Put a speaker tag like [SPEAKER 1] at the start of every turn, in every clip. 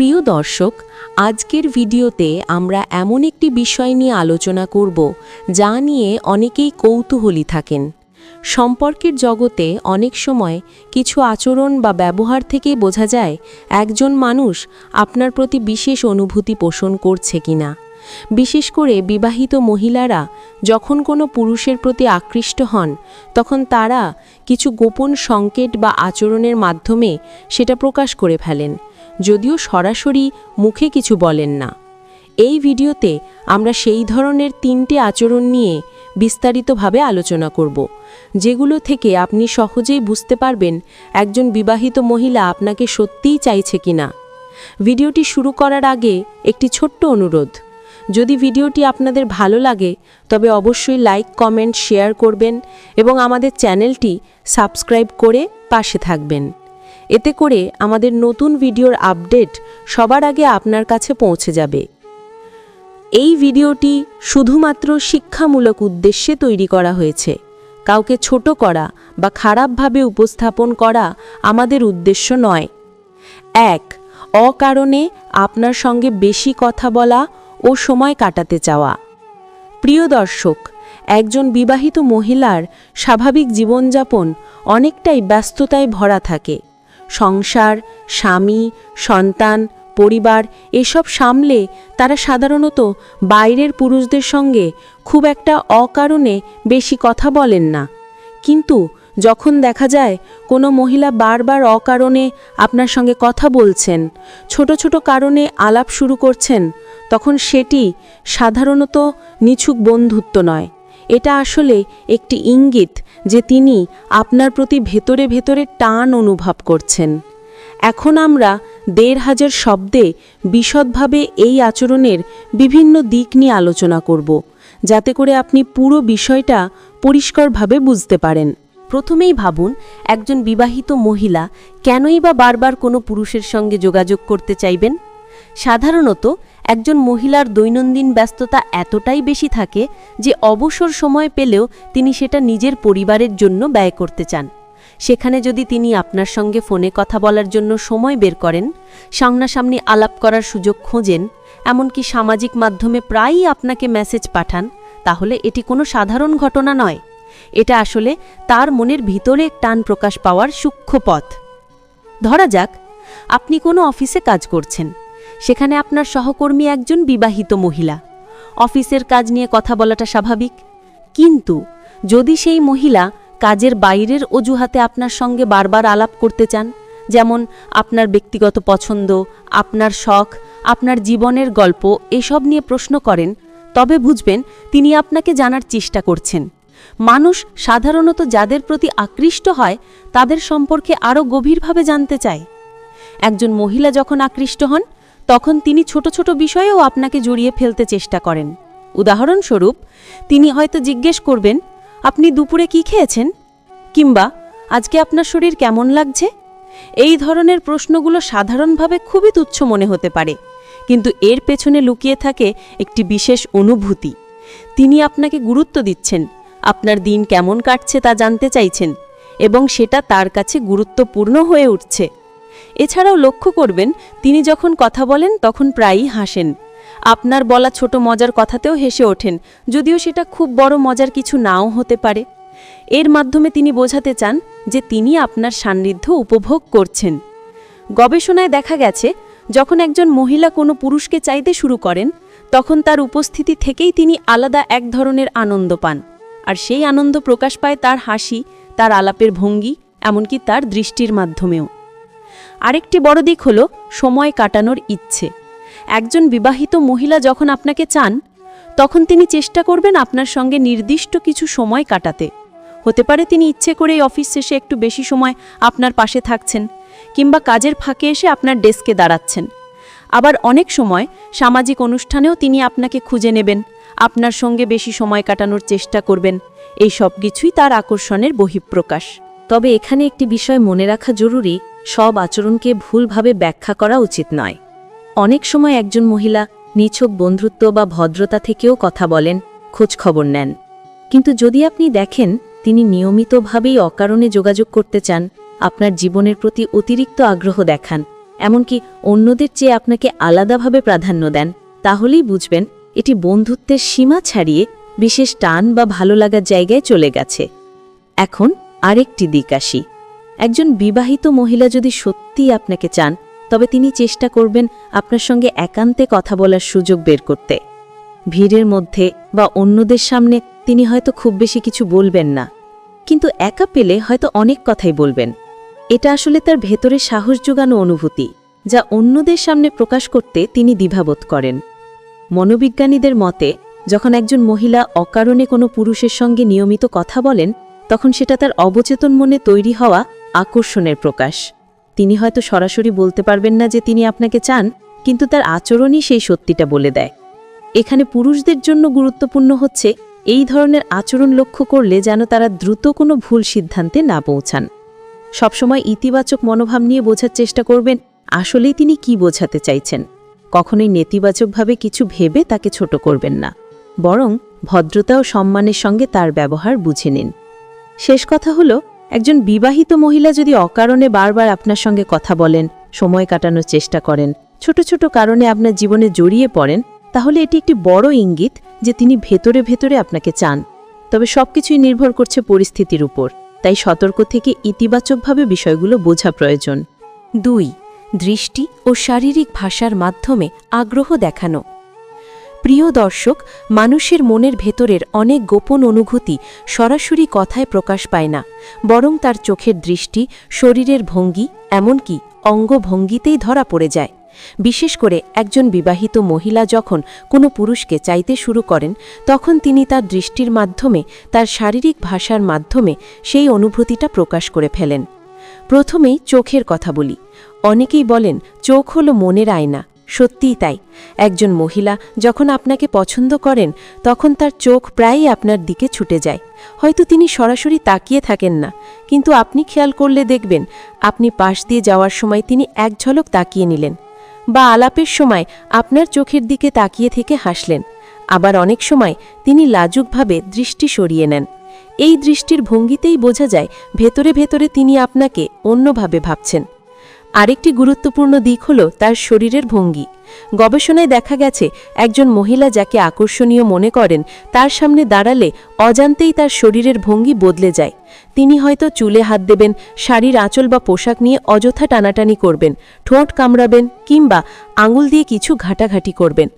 [SPEAKER 1] প্রিয় দর্শক, আজকের ভিডিওতে আমরা এমন একটি বিষয় নিয়ে আলোচনা করব যা নিয়ে অনেকেই কৌতূহলী থাকেন। সম্পর্কের জগতে অনেক সময় কিছু আচরণ বা ব্যবহার থেকেই বোঝা যায় একজন মানুষ আপনার প্রতি বিশেষ অনুভূতি পোষণ করছে কিনা। বিশেষ করে বিবাহিত মহিলারা যখন কোনো পুরুষের প্রতি আকৃষ্ট হন, তখন তারা কিছু গোপন সংকেত বা আচরণের মাধ্যমে সেটা প্রকাশ করে ফেলেন, যদিও সরাসরি মুখে কিছু বলেন না। এই ভিডিওতে আমরা সেই ধরনের তিনটে আচরণ নিয়ে বিস্তারিতভাবে আলোচনা করব, যেগুলো থেকে আপনি সহজেই বুঝতে পারবেন একজন বিবাহিত মহিলা আপনাকে সত্যিই চাইছে কিনা। ভিডিওটি শুরু করার আগে একটি ছোট্ট অনুরোধ। যদি ভিডিওটি আপনাদের ভালো লাগে, তবে অবশ্যই লাইক কমেন্ট শেয়ার করবেন এবং আমাদের চ্যানেলটি সাবস্ক্রাইব করে পাশে থাকবেন। এতে করে আমাদের নতুন ভিডিওর আপডেট সবার আগে আপনার কাছে পৌঁছে যাবে। এই ভিডিওটি শুধুমাত্র শিক্ষামূলক উদ্দেশ্যে তৈরি করা হয়েছে। কাউকে ছোট করা বা খারাপভাবে উপস্থাপন করা আমাদের উদ্দেশ্য নয়। এক, অকারণে আপনার সঙ্গে বেশি কথা বলা ও সময় কাটাতে চাওয়া। প্রিয় দর্শক, একজন বিবাহিত মহিলার স্বাভাবিক জীবনযাপন অনেকটাই ব্যস্ততায় ভরা থাকে। সংসার, স্বামী, সন্তান, পরিবার এসব সামলে তারা সাধারণত বাইরের পুরুষদের সঙ্গে খুব একটা অকারণে বেশি কথা বলেন না। কিন্তু যখন দেখা যায় কোনো মহিলা বারবার অকারণে আপনার সঙ্গে কথা বলছেন, ছোট ছোট কারণে আলাপ শুরু করছেন, তখন সেটি সাধারণত নিছুক বন্ধুত্ব নয়। এটা আসলে একটি ইঙ্গিত যে তিনি আপনার প্রতি ভেতরে ভেতরে টান অনুভব করছেন। এখন আমরা দেড় হাজার শব্দে বিশদভাবে এই আচরণের বিভিন্ন দিক নিয়ে আলোচনা করব, যাতে করে আপনি পুরো বিষয়টা পরিষ্কারভাবে বুঝতে পারেন। প্রথমেই ভাবুন, একজন বিবাহিত মহিলা কেনই বা বারবার কোনো পুরুষের সঙ্গে যোগাযোগ করতে চাইবেন? সাধারণত, একজন মহিলার দৈনন্দিন ব্যস্ততা এতটাই বেশি থাকে যে অবসর সময় পেলেও তিনি সেটা নিজের পরিবারের জন্য ব্যয় করতে চান। সেখানে যদি তিনি আপনার সঙ্গে ফোনে কথা বলার জন্য সময় বের করেন, সামনাসামনি আলাপ করার সুযোগ খোঁজেন, এমনকি সামাজিক মাধ্যমে প্রায়ই আপনাকে মেসেজ পাঠান, তাহলে এটি কোনো সাধারণ ঘটনা নয়। এটা আসলে তার মনের ভিতরে টান প্রকাশ পাওয়ার সূক্ষ্ম পথ। ধরা যাক, আপনি কোনো অফিসে কাজ করছেন। সেখানে আপনার সহকর্মী একজন বিবাহিত মহিলা। অফিসের কাজ নিয়ে কথা বলাটা স্বাভাবিক। কিন্তু যদি সেই মহিলা কাজের বাইরের অজুহাতে আপনার সঙ্গে বারবার আলাপ করতে চান, যেমন আপনার ব্যক্তিগত পছন্দ, আপনার শখ, আপনার জীবনের গল্প, এসব নিয়ে প্রশ্ন করেন, তবে বুঝবেন তিনি আপনাকে জানার চেষ্টা করছেন। মানুষ সাধারণত যাদের প্রতি আকৃষ্ট হয়, তাদের সম্পর্কে আরও গভীরভাবে জানতে চায়। একজন মহিলা যখন আকৃষ্ট হন, তখন তিনি ছোট ছোট বিষয়েও আপনাকে জড়িয়ে ফেলতে চেষ্টা করেন। উদাহরণস্বরূপ, তিনি হয়তো জিজ্ঞেস করবেন, আপনি দুপুরে কি খেয়েছেন? কিংবা, আজকে আপনার শরীর কেমন লাগছে? এই ধরনের প্রশ্নগুলো সাধারণভাবে খুবই তুচ্ছ মনে হতে পারে, কিন্তু এর পেছনে লুকিয়ে থাকে একটি বিশেষ অনুভূতি। তিনি আপনাকে গুরুত্ব দিচ্ছেন আপনার দিন কেমন কাটছে তা জানতে চাইছেন এবং সেটা তার কাছে গুরুত্বপূর্ণ হয়ে উঠছে। এছাড়াও লক্ষ্য করবেন, তিনি যখন কথা বলেন তখন প্রায়ই হাসেন। আপনার বলা ছোট মজার কথাতেও হেসে ওঠেন, যদিও সেটা খুব বড় মজার কিছু নাও হতে পারে। এর মাধ্যমে তিনি বোঝাতে চান যে তিনি আপনার সান্নিধ্য উপভোগ করছেন। গবেষণায় দেখা গেছে, যখন একজন মহিলা কোনো পুরুষকে চাইতে শুরু করেন, তখন তার উপস্থিতি থেকেই তিনি আলাদা এক ধরনের আনন্দ পান। আর সেই আনন্দ প্রকাশ পায় তার হাসি, তার আলাপের ভঙ্গি, এমনকি তার দৃষ্টির মাধ্যমেও। আরেকটি বড় দিক হল সময় কাটানোর ইচ্ছে। একজন বিবাহিত মহিলা যখন আপনাকে চান, তখন তিনি চেষ্টা করবেন আপনার সঙ্গে নির্দিষ্ট কিছু সময় কাটাতে। হতে পারে তিনি ইচ্ছে করে এই অফিস শেষে একটু বেশি সময় আপনার পাশে থাকছেন, কিংবা কাজের ফাঁকে এসে আপনার ডেস্কে দাঁড়াচ্ছেন। আবার অনেক সময় সামাজিক অনুষ্ঠানেও তিনি আপনাকে খুঁজে নেবেন। আপনার সঙ্গে বেশি সময় কাটানোর চেষ্টা করবেন। এই সব কিছুই তার আকর্ষণের বহিঃপ্রকাশ। তবে এখানে একটি বিষয় মনে রাখা জরুরি, সব আচরণকে ভুলভাবে ব্যাখ্যা করা উচিত নয়। অনেক সময় একজন মহিলা নিছক বন্ধুত্ব বা ভদ্রতা থেকেও কথা বলেন, খোঁজ খবর নেন। কিন্তু যদি আপনি দেখেন তিনি নিয়মিতভাবেই অকারণে যোগাযোগ করতে চান, আপনার জীবনের প্রতি অতিরিক্ত আগ্রহ দেখান,
[SPEAKER 2] এমনকি অন্যদের চেয়ে আপনাকে আলাদাভাবে প্রাধান্য দেন, তাহলেই বুঝবেন এটি বন্ধুত্বের সীমা ছাড়িয়ে বিশেষ টান বা ভালো লাগার জায়গায় চলে গেছে। এখন আরেকটি দিক আসি। একজন বিবাহিত মহিলা যদি সত্যিই আপনাকে চান, তবে তিনি চেষ্টা করবেন আপনার সঙ্গে একান্তে কথা বলার সুযোগ বের করতে। ভিড়ের মধ্যে বা অন্যদের সামনে তিনি হয়তো খুব বেশি কিছু বলবেন না। কিন্তু একা পেলে হয়তো অনেক কথাই বলবেন। এটা আসলে তার ভেতরে সাহস যোগানো অনুভূতি, যা অন্যদের সামনে প্রকাশ করতে তিনি দ্বিধাবোধ করেন। মনোবিজ্ঞানীদের মতে, যখন একজন মহিলা অকারণে কোনো পুরুষের সঙ্গে নিয়মিত কথা বলেন, তখন সেটা তার অবচেতন মনে তৈরি হওয়া আকর্ষণের প্রকাশ। তিনি হয়তো সরাসরি বলতে পারবেন না যে তিনি আপনাকে চান, কিন্তু তার আচরণই সেই সত্যিটা বলে দেয়। এখানে পুরুষদের জন্য গুরুত্বপূর্ণ হচ্ছে, এই ধরনের আচরণ লক্ষ্য করলে যেন তারা দ্রুত কোনো ভুল সিদ্ধান্তে না পৌঁছান। সবসময় ইতিবাচক মনোভাব নিয়ে বোঝার চেষ্টা করবেন, আসলেই তিনি কি বোঝাতে চাইছেন। কখনোই নেতিবাচকভাবে কিছু ভেবে তাকে ছোট করবেন না, বরং ভদ্রতা ও সম্মানের সঙ্গে তার ব্যবহার বুঝে নিন। শেষ কথা হলো, একজন বিবাহিত মহিলা যদি অকারণে বারবার আপনার সঙ্গে কথা বলেন, সময় কাটানোর চেষ্টা করেন, ছোট ছোট কারণে আপনার জীবনে জড়িয়ে পড়েন, তাহলে এটি একটি বড় ইঙ্গিত যে তিনি ভেতরে ভেতরে আপনাকে চান। তবে সবকিছুই নির্ভর করছে পরিস্থিতির উপর, তাই সতর্ক থেকে ইতিবাচকভাবে বিষয়গুলো বোঝা প্রয়োজন।
[SPEAKER 1] দুই দৃষ্টি ও শারীরিক ভাষার মাধ্যমে আগ্রহ দেখানো। প্রিয় দর্শক, মানুষের মনের ভেতরের অনেক গোপন অনুভূতি সরাসরি কথায় প্রকাশ পায় না, বরং তার চোখের দৃষ্টি, শরীরের ভঙ্গি, এমনকি অঙ্গভঙ্গিতেই ধরা পড়ে যায়। বিশেষ করে একজন বিবাহিত মহিলা যখন কোনো পুরুষকে চাইতে শুরু করেন, তখন তিনি তার দৃষ্টির মাধ্যমে, তার শারীরিক ভাষার মাধ্যমে সেই অনুভূতিটা প্রকাশ করে ফেলেন। প্রথমেই চোখের কথা বলি। অনেকেই বলেন, চোখ হলো মনের আয়না। সত্যিই তাই। একজন মহিলা যখন আপনাকে পছন্দ করেন, তখন তার চোখ প্রায়ই আপনার দিকে ছুটে যায়। হয়তো তিনি সরাসরি তাকিয়ে থাকেন না, কিন্তু আপনি খেয়াল করলে দেখবেন, আপনি পাশ দিয়ে যাওয়ার সময় তিনি এক ঝলক তাকিয়ে নিলেন বা আলাপের সময় আপনার চোখের দিকে তাকিয়ে থেকে হাসলেন। আবার অনেক সময় তিনি লাজুকভাবে দৃষ্টি সরিয়ে নেন। এই দৃষ্টির ভঙ্গিতেই বোঝা যায় ভেতরে ভেতরে তিনি আপনাকে অন্যভাবে ভাবছেন। আরেকটি গুরুত্বপূর্ণ দিক হল তার শরীরের ভঙ্গি। গবেষণায় দেখা গেছে, একজন মহিলা যাকে আকর্ষণীয় মনে করেন, তার সামনে দাঁড়ালে অজান্তেই তার শরীরের ভঙ্গি বদলে যায়। তিনি হয়তো চুলে হাত দেবেন, শাড়ির আঁচল বা পোশাক নিয়ে অযথা টানাটানি করবেন, ঠোঁট কামড়াবেন কিংবা আঙুল দিয়ে কিছু ঘাটাঘাটি করবেন।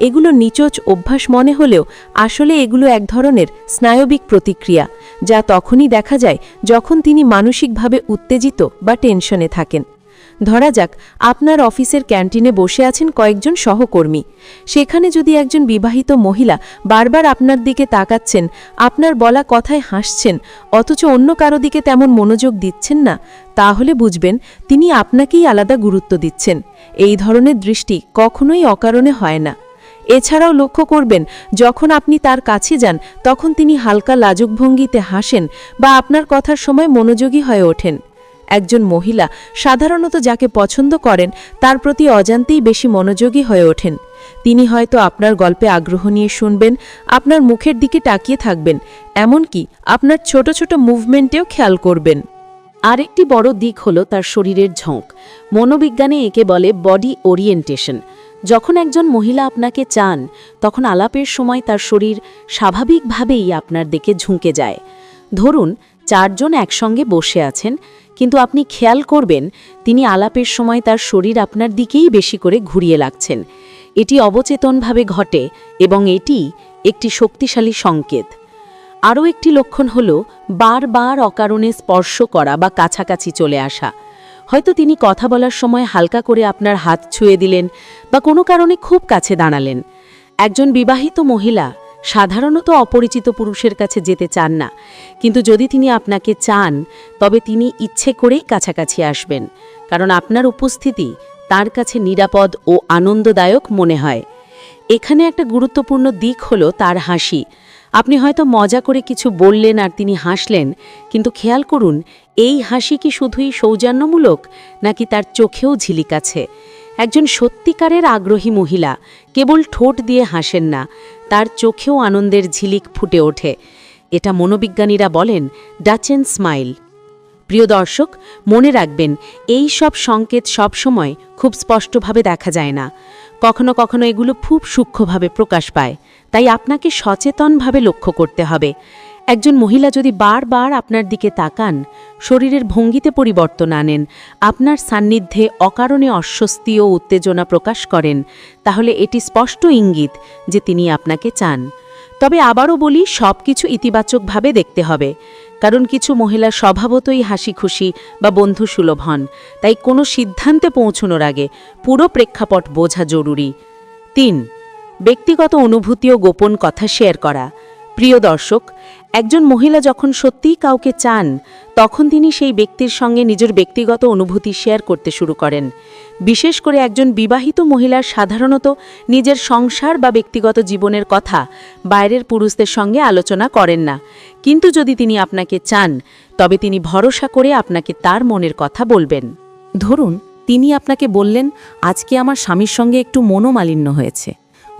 [SPEAKER 1] এগুলো নিচোচ অভ্যাস মনে হলেও আসলে এগুলো এক ধরনের স্নায়বিক প্রতিক্রিয়া, যা তখনই দেখা যায় যখন তিনি মানসিকভাবে উত্তেজিত বা টেনশনে থাকেন। ধরা যাক, আপনার অফিসের ক্যান্টিনে বসে আছেন কয়েকজন সহকর্মী। সেখানে যদি একজন বিবাহিত মহিলা বারবার আপনার দিকে তাকাচ্ছেন, আপনার বলা কথায় হাসছেন, অথচ অন্য কারও দিকে তেমন মনোযোগ দিচ্ছেন না, তাহলে বুঝবেন তিনি আপনাকেই আলাদা গুরুত্ব দিচ্ছেন। এই ধরনের দৃষ্টি কখনোই অকারণে হয় না। এছাড়াও লক্ষ্য করবেন, যখন আপনি তার কাছে যান, তখন তিনি হালকা লাজুক ভঙ্গিতে হাসেন বা আপনার কথার সময় মনোযোগী হয়ে ওঠেন। একজন মহিলা সাধারণত যাকে পছন্দ করেন, তার প্রতি অজান্তেই বেশি মনোযোগী হয়ে ওঠেন। তিনি হয়তো আপনার গল্পে আগ্রহ নিয়ে শুনবেন, আপনার মুখের দিকে তাকিয়ে থাকবেন, এমনকি আপনার ছোট ছোট মুভমেন্টেও খেয়াল করবেন।
[SPEAKER 2] আরেকটি বড় দিক হলো তার শরীরের ঝোঁক। মনোবিজ্ঞানে একে বলে বডি ওরিয়েন্টেশন। যখন একজন মহিলা আপনাকে চান, তখন আলাপের সময় তার শরীর স্বাভাবিকভাবেই আপনার দিকে ঝুঁকে যায়। ধরুন চারজন একসঙ্গে বসে আছেন, কিন্তু আপনি খেয়াল করবেন, তিনি আলাপের সময় তার শরীর আপনার দিকেই বেশি করে ঘুরিয়ে লাগছেন। এটি অবচেতনভাবে ঘটে এবং এটি একটি শক্তিশালী সংকেত। আরও একটি লক্ষণ হল বারবার অকারণে স্পর্শ করা বা কাছাকাছি চলে আসা। হয়তো তিনি কথা বলার সময় হালকা করে আপনার হাত ছুঁয়ে দিলেন বা কোনো কারণে খুব কাছে দাঁড়ালেন। একজন বিবাহিত মহিলা সাধারণত অপরিচিত পুরুষের কাছে যেতে চান না। কিন্তু যদি তিনি আপনাকে চান, তবে তিনি ইচ্ছে করেই কাছাকাছি আসবেন। কারণ আপনার উপস্থিতি তার কাছে নিরাপদ ও আনন্দদায়ক মনে হয়। এখানে একটা গুরুত্বপূর্ণ দিক হলো তার হাসি। আপনি হয়তো মজা করে কিছু বললেন আর তিনি হাসলেন, কিন্তু খেয়াল করুন, এই হাসি কি শুধুই সৌজন্যমূলক নাকি তার চোখেও ঝিলিক আছে? একজন সত্যিকারের আগ্রহী মহিলা। কেবল ঠোঁট দিয়ে হাসেন না, তার চোখেও আনন্দের ঝিলিক ফুটে ওঠে। এটা মনোবিজ্ঞানীরা বলেন, ডাচেন স্মাইল।
[SPEAKER 1] প্রিয় দর্শক, মনে রাখবেন, এই সব সংকেত সবসময় খুব স্পষ্টভাবে দেখা যায় না। কখনো কখনো এগুলো খুব সূক্ষ্মভাবে প্রকাশ পায়। তাই আপনাকে সচেতনভাবে লক্ষ্য করতে হবে। একজন মহিলা যদি বারবার আপনার দিকে তাকান, শরীরের ভঙ্গিতে পরিবর্তন আনেন, আপনার সান্নিধ্যে অকারণে অস্বস্তি ও উত্তেজনা প্রকাশ করেন, তাহলে এটি স্পষ্ট ইঙ্গিত যে তিনি আপনাকে চান। তবে আবারও বলি সব কিছু ইতিবাচকভাবে দেখতে হবে। কারণ কিছু মহিলা স্বভাবতই হাসি খুশি বা বন্ধু সুলভ হন, তাই কোনো সিদ্ধান্তে পৌঁছনোর আগে পুরো প্রেক্ষাপট বোঝা জরুরি। তিন, ব্যক্তিগত অনুভূতি ও গোপন কথা শেয়ার করা। প্রিয় দর্শক একজন মহিলা যখন সত্যিই কাউকে চান, তখন তিনি সেই ব্যক্তির সঙ্গে নিজের ব্যক্তিগত অনুভূতি শেয়ার করতে শুরু করেন। বিশেষ করে একজন বিবাহিত মহিলার সাধারণত নিজের সংসার বা ব্যক্তিগত জীবনের কথা বাইরের পুরুষদের সঙ্গে আলোচনা করেন না। কিন্তু যদি তিনি আপনাকে চান, তবে তিনি ভরসা করে আপনাকে তার মনের কথা বলবেন। ধরুন, তিনি আপনাকে বললেন, আজকে আমার স্বামীর সঙ্গে একটু মনোমালিন্য হয়েছে।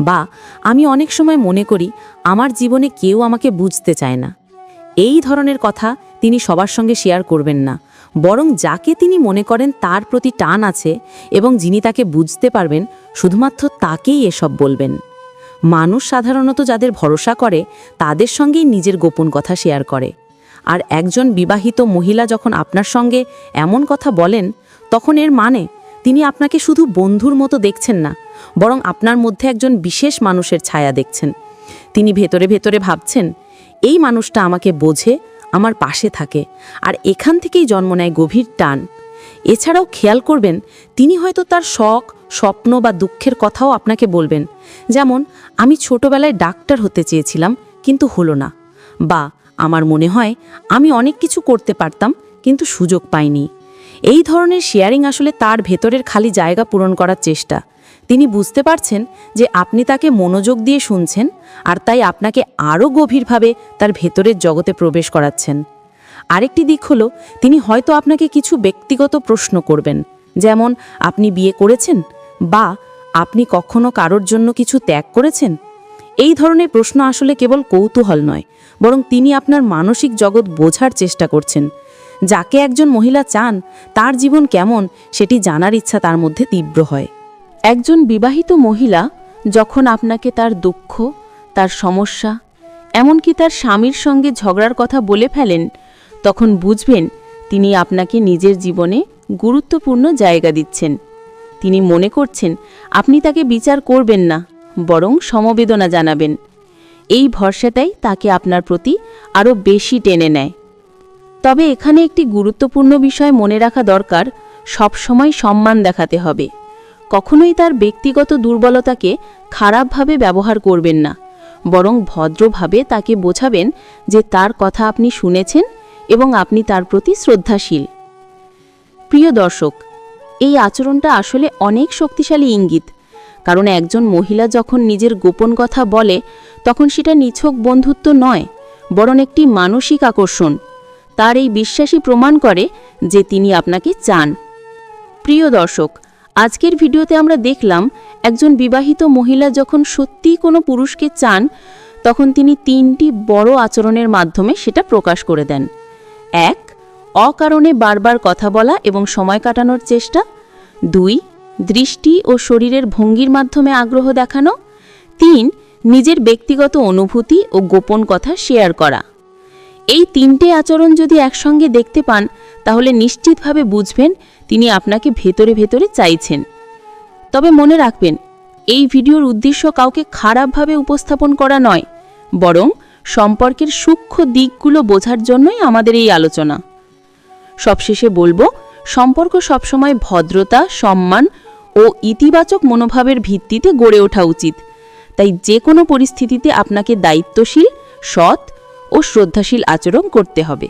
[SPEAKER 1] বা আমি অনেক সময় মনে করি আমার জীবনে কেউ আমাকে বুঝতে চায় না। এই ধরনের কথা তিনি সবার সঙ্গে শেয়ার করবেন না। বরং যাকে তিনি মনে করেন তার প্রতি টান আছে এবং যিনি তাকে বুঝতে পারবেন, শুধুমাত্র তাকেই এসব বলবেন। মানুষ সাধারণত যাদের ভরসা করে, তাদের সঙ্গেই নিজের গোপন কথা শেয়ার করে। আর একজন বিবাহিত মহিলা যখন আপনার সঙ্গে এমন কথা বলেন, তখন এর মানে তিনি আপনাকে শুধু বন্ধুর মতো দেখছেন না, বরং আপনার মধ্যে একজন বিশেষ মানুষের ছায়া দেখছেন। তিনি ভেতরে ভেতরে ভাবছেন, এই মানুষটা আমাকে বোঝে, আমার পাশে থাকে, আর এখান থেকেই জন্ম নেয় গভীর টান। এছাড়াও খেয়াল করবেন, তিনি হয়তো তার শখ, স্বপ্ন বা দুঃখের কথাও আপনাকে বলবেন। যেমন, আমি ছোটবেলায় ডাক্তার হতে চেয়েছিলাম, কিন্তু হলো না। বা, আমার মনে হয়, আমি অনেক কিছু করতে পারতাম, কিন্তু সুযোগ পাইনি। এই ধরনের শেয়ারিং আসলে তার ভেতরের খালি জায়গা পূরণ করার চেষ্টা। তিনি বুঝতে পারছেন যে আপনি তাকে মনোযোগ দিয়ে শুনছেন আর তাই আপনাকে আরও গভীরভাবে তার ভেতরের জগতে প্রবেশ করাচ্ছেন। আরেকটি দিক হলো, তিনি হয়তো আপনাকে কিছু ব্যক্তিগত প্রশ্ন করবেন, যেমন, আপনি বিয়ে করেছেন? বা, আপনি কখনো কারোর জন্য কিছু ত্যাগ করেছেন? এই ধরনের প্রশ্ন আসলে কেবল কৌতূহল নয়, বরং তিনি আপনার মানসিক জগৎ বোঝার চেষ্টা করছেন। যাকে একজন মহিলা চান, তার জীবন কেমন সেটি জানার ইচ্ছা তার মধ্যে তীব্র হয়। একজন বিবাহিত মহিলা যখন আপনাকে তার দুঃখ, তার সমস্যা, এমনকি তার স্বামীর সঙ্গে ঝগড়ার কথা বলে ফেলেন, তখন বুঝবেন তিনি আপনাকে নিজের জীবনে গুরুত্বপূর্ণ জায়গা দিচ্ছেন। তিনি মনে করছেন, আপনি তাকে বিচার করবেন না, বরং সমবেদনা জানাবেন। এই ভরসাটাই তাকে আপনার প্রতি আরও বেশি টেনে নেয়। তবে এখানে একটি গুরুত্বপূর্ণ বিষয় মনে রাখা দরকার, সবসময় সম্মান দেখাতে হবে। কখনোই তার ব্যক্তিগত দুর্বলতাকে খারাপভাবে ব্যবহার করবেন না, বরং ভদ্রভাবে তাকে বোঝাবেন যে তার কথা আপনি শুনেছেন এবং আপনি তার প্রতি শ্রদ্ধাশীল। প্রিয় দর্শক, এই আচরণটা আসলে অনেক শক্তিশালী ইঙ্গিত, কারণ একজন মহিলা যখন নিজের গোপন কথা বলে, তখন সেটা নিছক বন্ধুত্ব নয়, বরং একটি মানসিক আকর্ষণ। তার এই বিশ্বাসই প্রমাণ করে যে তিনি আপনাকে চান। প্রিয় দর্শক, আজকের ভিডিওতে আমরা দেখলাম একজন বিবাহিত মহিলা যখন সত্যিই কোনো পুরুষকে চান, তখন তিনি তিনটি বড় আচরণের মাধ্যমে সেটা প্রকাশ করে দেন। এক, অকারণে বারবার কথা বলা এবং সময় কাটানোর চেষ্টা। দুই, দৃষ্টি ও শরীরের ভঙ্গির মাধ্যমে আগ্রহ দেখানো। তিন, নিজের ব্যক্তিগত অনুভূতি ও গোপন কথা শেয়ার করা। এই তিনটে আচরণ যদি একসঙ্গে দেখতে পান, তাহলে নিশ্চিতভাবে বুঝবেন তিনি আপনাকে ভেতরে ভেতরে চাইছেন। তবে মনে রাখবেন, এই ভিডিওর উদ্দেশ্য কাউকে খারাপভাবে উপস্থাপন করা নয়, বরং সম্পর্কের সূক্ষ্ম দিকগুলো বোঝার জন্যই আমাদের এই আলোচনা। সবশেষে বলব, সম্পর্ক সবসময় ভদ্রতা, সম্মান ও ইতিবাচক মনোভাবের ভিত্তিতে গড়ে ওঠা উচিত। তাই যে কোনো পরিস্থিতিতে আপনাকে দায়িত্বশীল, সৎ ও শ্রদ্ধাশীল আচরণ করতে হবে।